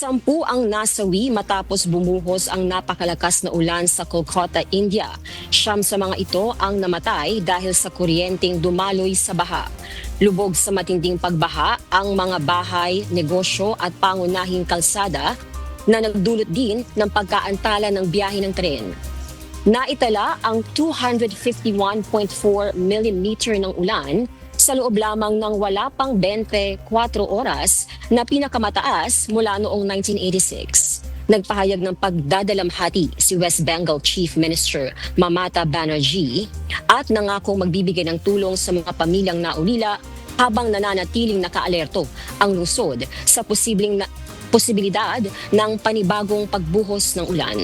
Sampu ang nasawi matapos bumuhos ang napakalakas na ulan sa Kolkata, India. Siyam sa mga ito ang namatay dahil sa kuryenteng dumaloy sa baha. Lubog sa matinding pagbaha ang mga bahay, negosyo at pangunahing kalsada na nagdulot din ng pagkaantala ng biyahe ng tren. Naitala ang 251.4 mm ng ulan sa loob lamang ng wala pang 24 oras na pinakamataas mula noong 1986. Nagpahayag ng pagdadalamhati si West Bengal Chief Minister Mamata Banerjee at nangakong magbibigay ng tulong sa mga pamilyang naulila habang nananatiling nakaalerto ang lungsod sa posibleng na, posibilidad ng panibagong pagbuhos ng ulan.